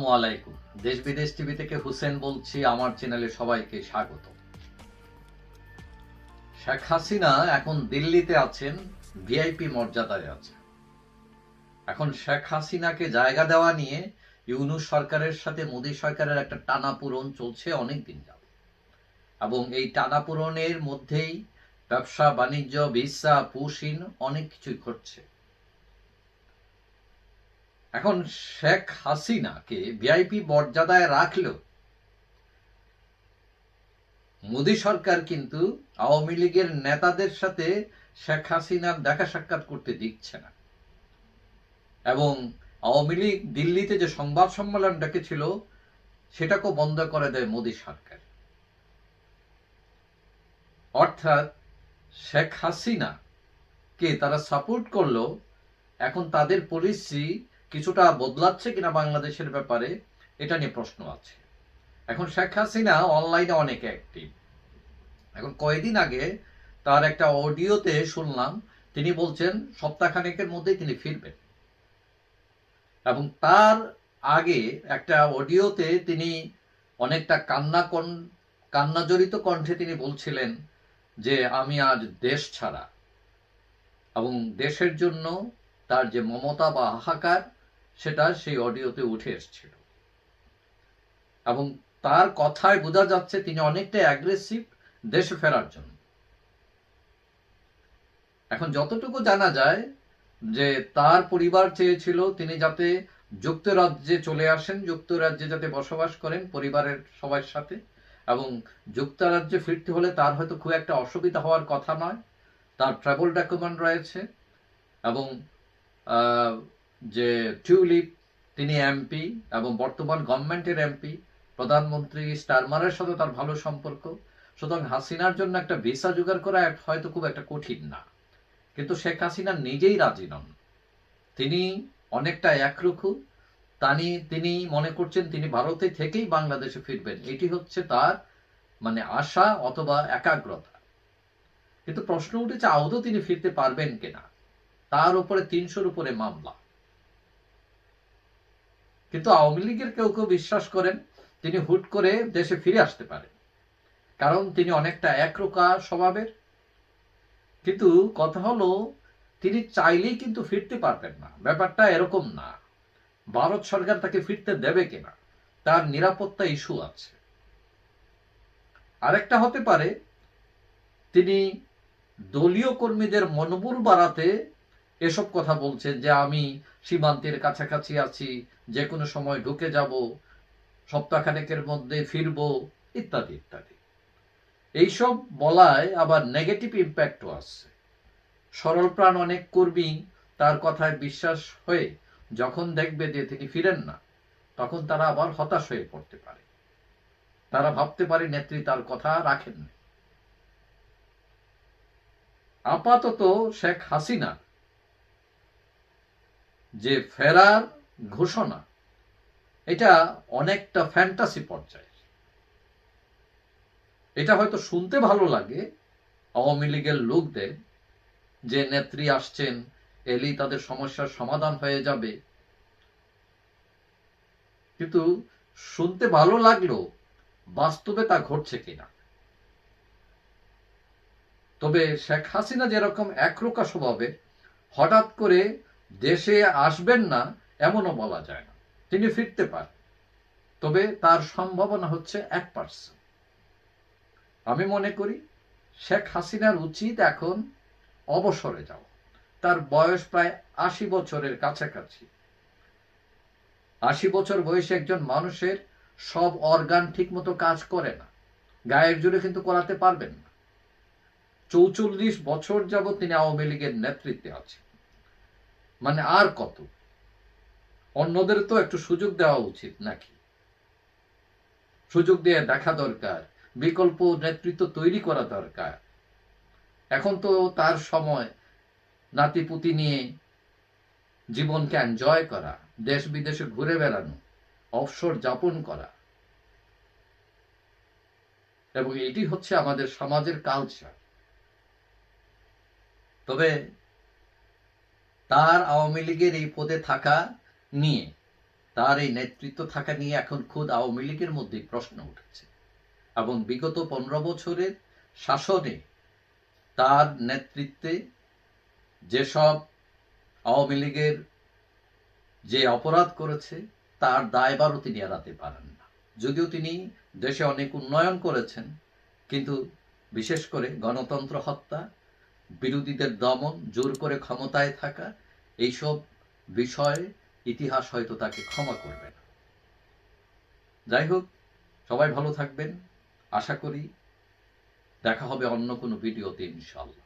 আসসালামু আলাইকুম। দেশ বিদেশ টিভি থেকে হুসেন বলছি, আমার চ্যানেলে সবাইকে স্বাগত। শেখ হাসিনা এখন দিল্লিতে আছেন, ভিআইপি মর্যাদায় আছে। এখন শেখ হাসিনাকে জায়গা দেওয়া নিয়ে ইউনুস সরকারের সাথে মোদী সরকারের একটা টানাপূরণ চলছে অনেক দিন যাবে এবং এই টানাপূরণের মধ্যেই ব্যবসা, বাণিজ্য, ভিসা, পুশিন অনেক কিছুই ঘটছে। এখন শেখ হাসিনাকে ভিআইপি মর্যাদায় রাখলেও মোদী সরকার কিন্তু আওয়ামী লীগের নেতাদের সাথে শেখ হাসিনার দেখা সাক্ষাৎ করতে দিচ্ছে না। এবং আওয়ামী লীগ দিল্লিতে যে সংবাদ সম্মেলন ডেকেছিল, সেটাকেও বন্ধ করে দেয় মোদী সরকার। অর্থাৎ শেখ হাসিনা কে তারা সাপোর্ট করল এখন তাদের পলিসি কিছুটা বদলাচ্ছে কিনা বাংলাদেশের ব্যাপারে, এটা নিয়ে প্রশ্ন আছে। এখন শেখ হাসিনা অনলাইনে অনেক অ্যাক্টিভ এখন কয়েকদিন আগে তার একটা অডিওতে শুনলাম, তিনি বলছেন সপ্তাহখানেকের মধ্যেই তিনি ফিরবেন। এবং তার আগে একটা অডিওতে তিনি অনেকটা কান্না কন, কান্নাজড়িত কণ্ঠে তিনি বলছিলেন যে, আমি আজ দেশ ছাড়া এবং দেশের জন্য তার যে মমতা বা হাহাকার সেটা সেই অডিওতে উঠে এসেছিল। এবং তার কথায় বোঝা যাচ্ছে তিনি অনেকটা অ্যাগ্রেসিভ দেশে ফেরার জন্য। এখন যতটুকু জানা যায় যে তার পরিবার চেয়েছিল তিনি যাতে যুক্তরাজ্যে চলে আসেন, যুক্তরাজ্যে যাতে বসবাস করেন পরিবারের সবার সাথে এবং যুক্তরাজ্যে ফিরতে হলে তার হয়তো খুব একটা অসুবিধা হওয়ার কথা নয়। তার ট্রাভেল ডকুমেন্ট রয়েছে এবং যে টিউলিপ, তিনি এমপি এবং বর্তমান গভর্নমেন্টের এমপি, প্রধানমন্ত্রী স্টারমারের সাথে তার ভালো সম্পর্ক। সুতরাং হাসিনার জন্য একটা ভিসা জোগাড় করা হয়তো খুব একটা কঠিন না। কিন্তু শেখ হাসিনা নিজেই রাজি নন। তিনি অনেকটা একরুখু। তানি, তিনি মনে করছেন তিনি ভারতে থেকেই বাংলাদেশে ফিরবেন। এটি হচ্ছে তার মানে আশা অথবা একাগ্রতা। কিন্তু প্রশ্ন উঠেছে, আদৌ তিনি ফিরতে পারবেন কিনা? তার উপরে তিনশোর উপরে মামলা। কিন্তু আওয়ামী লীগের কেউ কেউ বিশ্বাস করেন তিনি হুট করে দেশে ফিরে আসতে পারেন কারণ তিনি অনেকটা একরোকা স্বভাবের। কিন্তু কথা হলো, তিনি চাইলেই কিন্তু ফিরতে পারবেন না। ব্যাপারটা এরকম না। ভারত সরকার তাকে ফিরতে দেবে কিনা, তার নিরাপত্তা ইস্যু আছে। আরেকটা হতে পারে, তিনি দলীয় কর্মীদের মনোবল বাড়াতে এসব কথা বলছেন যে আমি সীমান্তের কাছাকাছি আছি, যে কোনো সময় ঢুকে যাব, সপ্তাহখানেকের মধ্যে ফিরব, ইত্যাদি ইত্যাদি। এইসব বলায় আবার নেগেটিভ ইম্প্যাক্টও আসছে। সরল প্রাণ অনেক কর্মী তার কথায় বিশ্বাস হয়ে যখন দেখবে যে তিনি ফিরেন না, তখন তারা আবার হতাশ হয়ে পড়তে পারে। তারা ভাবতে পারে নেত্রী তার কথা রাখেন আপাতত শেখ হাসিনা যে ফেরার ঘোষণা, এটা অনেকটা ফ্যান্টাসি পর্যায়ে এটা হয়তো শুনতে ভালো লাগে আওয়ামী লীগের লোকদের, যে নেত্রী আসছেন এলেই তাদের সমস্যার সমাধান হয়ে যাবে। কিন্তু শুনতে ভালো লাগলেও বাস্তবে তা ঘটছে কিনা। তবে শেখ হাসিনা যেরকম একরোকা স্বভাবে হঠাৎ করে দেশে আসবেন না, এমনও বলা যায় না। তিনি ফিরতে পারেন। তবে তার সম্ভাবনা হচ্ছে এক পার্সেন্ট। আমি মনে করি, শেখ হাসিনার উচিত এখন অবসরে যাও তার বয়স প্রায় আশি বছরের কাছাকাছি। আশি বছর বয়সে একজন মানুষের সব অর্গান ঠিকমতো কাজ করে না। গায়ের জুড়ে কিন্তু করাতে পারবেন না। চৌচল্লিশ বছর যাবৎ তিনি আওয়ামী লীগের নেতৃত্বে আছেন। মানে আর কত? অন্যদের তো একটু সুযোগ দেওয়া উচিত নাকি? সুযোগ দিয়ে দেখা দরকার, বিকল্প নেতৃত্ব তৈরি করা দরকার। এখন তো তার সময়, নাতিপুতি নিয়ে জীবনকে এনজয় করা দেশ বিদেশে ঘুরে বেড়ানো, অবসর যাপন করা। এবং এটি হচ্ছে আমাদের সমাজের কালচার তবে তার আওয়ামী লীগের এই পদে থাকা নিয়ে, তার এই নেতৃত্ব থাকা নিয়ে এখন খুদ আওয়ামী লীগের মধ্যে প্রশ্ন উঠেছে। এবং বিগত পনেরো বছরের শাসনে তার নেতৃত্বে যেসব আওয়ামী লীগের যে অপরাধ করেছে, তার দায়বারও তিনি এড়াতে পারেন না। যদিও তিনি দেশে অনেক উন্নয়ন করেছেন, কিন্তু বিশেষ করে গণতন্ত্র হত্যা বিরোধীদের দমন, জোর করে ক্ষমতায় থাকা, এইসব বিষয়ে ইতিহাস হয়তো তাকে ক্ষমা করবে না। যাই হোক, সবাই ভালো থাকবেন। আশা করি দেখা হবে অন্য কোনো ভিডিওতে ইনশাল্লাহ